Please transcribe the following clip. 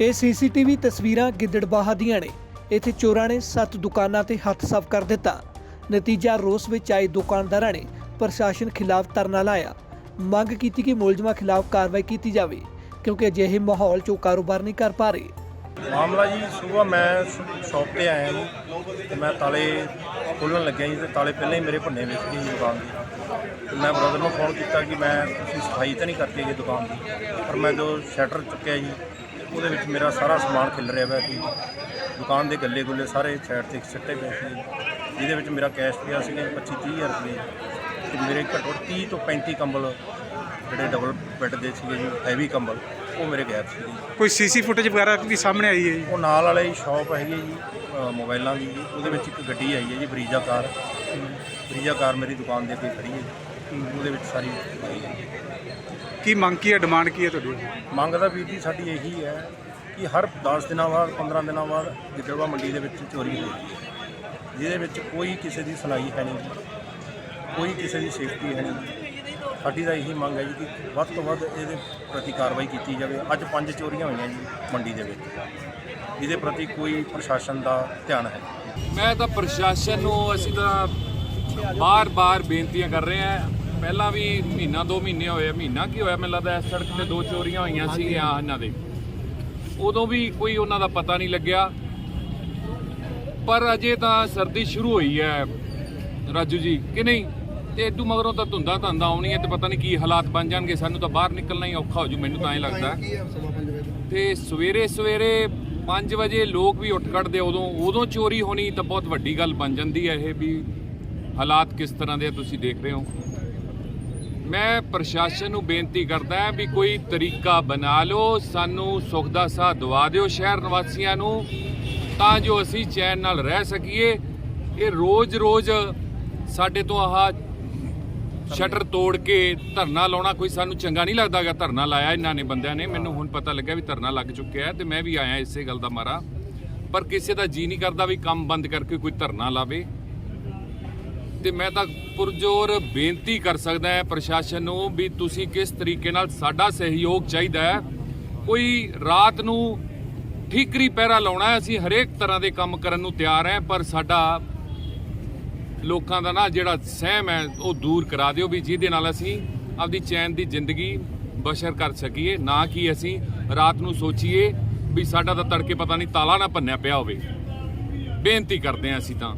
ਇਹ ਸੀਸੀਟੀਵੀ ਤਸਵੀਰਾਂ ਗਿੱਦੜਬਾਹਾ ਦੀਆਂ ਨੇ। ਇੱਥੇ ਚੋਰਾਂ ਨੇ ਸੱਤ ਦੁਕਾਨਾਂ ਤੇ ਹੱਥ ਸਾਫ਼ ਕਰ ਦਿੱਤਾ। ਨਤੀਜਾ ਰੋਸ ਵਿੱਚ ਆਏ ਦੁਕਾਨਦਾਰਾਂ ਨੇ ਪ੍ਰਸ਼ਾਸਨ ਖਿਲਾਫ ਧਰਨਾ ਲਾਇਆ। ਮੰਗ ਕੀਤੀ ਕਿ ਮੁਲਜ਼ਮਾਂ ਖਿਲਾਫ ਕਾਰਵਾਈ ਕੀਤੀ ਜਾਵੇ, ਕਿਉਂਕਿ ਅਜਿਹੇ ਮਾਹੌਲ 'ਚ ਉਹ ਕਾਰੋਬਾਰ ਨਹੀਂ ਕਰ ਪਾ ਰਹੇ। ਮਾਮਲਾ ਜੀ, ਸਵੇਰ ਮੈਂ ਸ਼ਾਪ ਤੇ ਆਇਆ ਜੀ, ਤੇ ਮੈਂ ਤਾਲੇ ਖੋਲ੍ਹਣ ਲੱਗਿਆ ਜੀ, ਤੇ ਤਾਲੇ ਪਹਿਲਾਂ ਹੀ ਮੇਰੇ ਭੰਨੇ ਵਿੱਚ ਸੀ ਦੁਕਾਨ ਦੀ। ਤੇ ਮੈਂ ਬ੍ਰਦਰ ਨੂੰ ਫੋਨ ਕੀਤਾ ਕਿ ਮੈਂ ਤੁਸੀਂ ਸਫ਼ਾਈ ਤਾਂ ਨਹੀਂ ਕਰਕੇ ਗਏ ਦੁਕਾਨ ਦੀ, ਪਰ ਮੈਂ ਜੋ ਸ਼ਟਰ ਚੁੱਕਿਆ ਜੀ ਉਹਦੇ ਵਿੱਚ ਮੇਰਾ ਸਾਰਾ ਸਮਾਨ ਖਿਲ ਰਿਹਾ ਪਿਆ ਸੀ ਦੁਕਾਨ ਦੇ ਗੱਲੇ ਗੁੱਲੇ ਸਾਰੇ ਸਾਈਡ ਤੇ ਸਿੱਟੇ ਪਏ ਸੀ। ਜਿਹਦੇ ਵਿੱਚ ਮੇਰਾ ਕੈਸ਼ ਪਿਆ ਸੀਗਾ 25 30 ਹਜ਼ਾਰ ਰੁਪਏ। ਤੇ ਮੇਰੇ ਘੱਟੋ ਘੱਟ 30 ਤੋਂ 35 ਕੰਬਲ ਜਿਹੜੇ ਡਬਲ ਬੈੱਡ ਦੇ ਸੀਗੇ ਜੀ ਹੈਵੀ ਕੰਬਲ ਉਹ ਮੇਰੇ ਸੀਗੇ ਜੀ। ਕੋਈ ਸੀਸੀ ਫੁਟੇਜ ਵਗੈਰਾ ਵੀ ਸਾਹਮਣੇ ਆਈ ਹੈ ਜੀ? ਉਹ ਨਾਲ ਵਾਲੇ ਹੀ ਸ਼ਾਪ ਹੈਗੀ ਜੀ ਅ, ਮੋਬਾਈਲਾਂ ਦੀ ਜੀ। ਉਹਦੇ ਵਿੱਚ ਇੱਕ ਗੱਡੀ ਆਈ ਹੈ ਜੀ ਬਰੀਜਾ ਕਾਰ। ਬਰੀਜਾ ਕਾਰ ਮੇਰੀ ਦੁਕਾਨ ਦੇ ਅੱਗੇ ਖੜੀ ਹੈ ਜੀ। ਉਹਦੇ ਵਿੱਚ ਸਾਰੀ ਹੈ ਕੀ ਮੰਗ ਕੀ ਹੈ? ਡਿਮਾਂਡ ਕੀ ਹੈ ਤੁਹਾਡੀ? ਮੰਗ ਦਾ ਵੀਰ ਜੀ ਸਾਡੀ ਇਹੀ ਹੈ ਕਿ ਹਰ 10 ਦਿਨਾਂ ਬਾਅਦ 15 ਦਿਨਾਂ ਬਾਅਦ ਗਿੱਦੜਵਾ ਮੰਡੀ ਦੇ ਵਿੱਚ ਚੋਰੀ ਹੋਈ ਹੈ। ਜਿਹਦੇ ਵਿੱਚ ਕੋਈ ਕਿਸੇ ਦੀ ਸੁਣਾਈ ਹੈ ਨਹੀਂ। ਕੋਈ ਕਿਸੇ ਦੀ ਸੇਫਟੀ ਹੈ ਨਹੀਂ। ਸਾਡੀ ਤਾਂ ਇਹੀ ਮੰਗ ਹੈ ਜੀ ਕਿ ਵੱਧ ਤੋਂ ਵੱਧ ਇਹਦੇ ਪ੍ਰਤੀ ਕਾਰਵਾਈ ਕੀਤੀ ਜਾਵੇ। ਅੱਜ ਪੰਜ ਚੋਰੀਆਂ ਹੋਈਆਂ ਜੀ ਮੰਡੀ ਦੇ ਵਿੱਚ। ਇਹਦੇ ਪ੍ਰਤੀ ਕੋਈ ਪ੍ਰਸ਼ਾਸਨ ਦਾ ਧਿਆਨ ਹੈ ਮੈਂ ਤਾਂ ਪ੍ਰਸ਼ਾਸਨ ਨੂੰ ਅਸੀਂ ਤਾਂ ਬਾਰ-ਬਾਰ ਬੇਨਤੀਆਂ ਕਰ ਰਹੇ ਹਾਂ। ਪਹਿਲਾਂ ਵੀ ਮਹੀਨਾ ਦੋ ਮਹੀਨੇ ਹੋਏ ਮਹੀਨਾ ਕੀ ਹੋਇਆ? ਮੈਨੂੰ ਲੱਗਦਾ ਇਸ ਸੜਕ ਤੇ ਦੋ ਚੋਰੀਆਂ ਹੋਈਆਂ ਸੀਗੀਆਂ ਇਹਨਾਂ ਦੇ। ਉਦੋਂ ਵੀ ਕੋਈ ਉਹਨਾਂ ਦਾ ਪਤਾ ਨਹੀਂ ਲੱਗਿਆ। ਪਰ ਅਜੇ ਤਾਂ ਸਰਦੀ ਸ਼ੁਰੂ ਹੋਈ ਹੈ ਰਾਜੂ ਜੀ। ਕਿ ਨਹੀਂ? ਤੇ ਇਦੋਂ ਮਗਰੋਂ ਤਾਂ ਧੁੰਦਾ ਧੰਦਾ ਆਉਣੀ ਹੈ ਤੇ ਪਤਾ ਨਹੀਂ ਕੀ ਹਾਲਾਤ ਬਣ ਜਾਣਗੇ। ਸਾਨੂੰ ਤਾਂ ਬਾਹਰ ਨਿਕਲਣਾ ਹੀ ਔਖਾ ਹੋ ਜੂ ਮੈਨੂੰ ਤਾਂ ਐਂ ਲੱਗਦਾ। ਤੇ। ਸਵੇਰੇ ਸਵੇਰੇ 5 ਵਜੇ ਲੋਕ ਵੀ ਉੱਠ ਖੜਦੇ ਉਦੋਂ ਉਦੋਂ ਚੋਰੀ ਹੋਣੀ ਤਾਂ ਬਹੁਤ ਵੱਡੀ ਗੱਲ ਬਣ ਜਾਂਦੀ ਹੈ ਇਹ ਵੀ। ਹਾਲਾਤ ਕਿਸ ਤਰ੍ਹਾਂ ਦੇ ਆ ਤੁਸੀਂ ਦੇਖ ਰਹੇ ਹੋ? ਮੈਂ ਪ੍ਰਸ਼ਾਸਨ ਨੂੰ ਬੇਨਤੀ ਕਰਦਾ ਹਾਂ ਵੀ ਕੋਈ ਤਰੀਕਾ ਬਣਾ ਲਓ, ਸਾਨੂੰ ਸੁੱਖ ਦਾ ਸਾਹ ਦਵਾ ਦਿਓ ਸ਼ਹਿਰ ਨਿਵਾਸੀਆਂ ਨੂੰ, ਤਾਂ ਜੋ ਅਸੀਂ ਚੈਨ ਨਾਲ ਰਹਿ ਸਕੀਏ। ਇਹ ਰੋਜ਼-ਰੋਜ਼ ਸਾਡੇ ਤੋਂ ਆਹ ਸ਼ਟਰ ਤੋੜ ਕੇ ਧਰਨਾ ਲਾਉਣਾ ਕੋਈ ਸਾਨੂੰ ਚੰਗਾ ਨਹੀਂ ਲੱਗਦਾਗਾ। ਧਰਨਾ ਲਾਇਆ ਇਹਨਾਂ ਨੇ ਬੰਦਿਆਂ ਨੇ। ਮੈਨੂੰ ਹੁਣ ਪਤਾ ਲੱਗਿਆ ਵੀ ਧਰਨਾ ਲੱਗ ਚੁੱਕਿਆ ਹੈ ਤੇ ਮੈਂ ਵੀ ਆਇਆ ਇਸੇ ਗੱਲ ਦਾ ਮਾਰਾ। ਪਰ ਕਿਸੇ ਦਾ ਜੀ ਨਹੀਂ ਕਰਦਾ ਵੀ ਕੰਮ ਬੰਦ ਕਰਕੇ ਕੋਈ ਧਰਨਾ ਲਾਵੇ। ਤੇ ਮੈਂ ਤਾਂ ਪੁਰਜੋਰ ਬੇਨਤੀ ਕਰ ਸਕਦਾ ਹੈ ਪ੍ਰਸ਼ਾਸਨ ਨੂੰ ਵੀ ਤੁਸੀਂ ਕਿਸ ਤਰੀਕੇ ਨਾਲ ਸਾਡਾ ਸਹਿਯੋਗ ਚਾਹੀਦਾ ਹੈ। ਕੋਈ ਰਾਤ ਨੂੰ ਠੀਕਰੀ ਪਹਿਰਾ ਲਾਉਣਾ ਅਸੀਂ ਹਰੇਕ ਤਰ੍ਹਾਂ ਦੇ ਕੰਮ ਕਰਨ ਨੂੰ ਤਿਆਰ ਹਾਂ, ਪਰ ਸਾਡਾ ਲੋਕਾਂ ਦਾ ਨਾ ਜਿਹੜਾ ਸਹਿਮ ਹੈ, ਉਹ ਦੂਰ ਕਰਾ ਦਿਓ ਵੀ ਜਿਹਦੇ ਨਾਲ ਅਸੀਂ ਆਪਦੀ ਚੈਨ ਦੀ ਜ਼ਿੰਦਗੀ ਬਸ਼ਰ ਕਰ ਸਕੀਏ, ਨਾ ਕਿ ਅਸੀਂ ਰਾਤ ਨੂੰ ਸੋਚੀਏ ਵੀ ਸਾਡਾ ਤਾਂ ਤੜਕੇ ਪਤਾ ਨਹੀਂ ਤਾਲਾ ਨਾ ਭੰਨਿਆ ਪਿਆ ਹੋਵੇ। ਬੇਨਤੀ ਕਰਦੇ ਹਾਂ ਅਸੀਂ ਤਾਂ।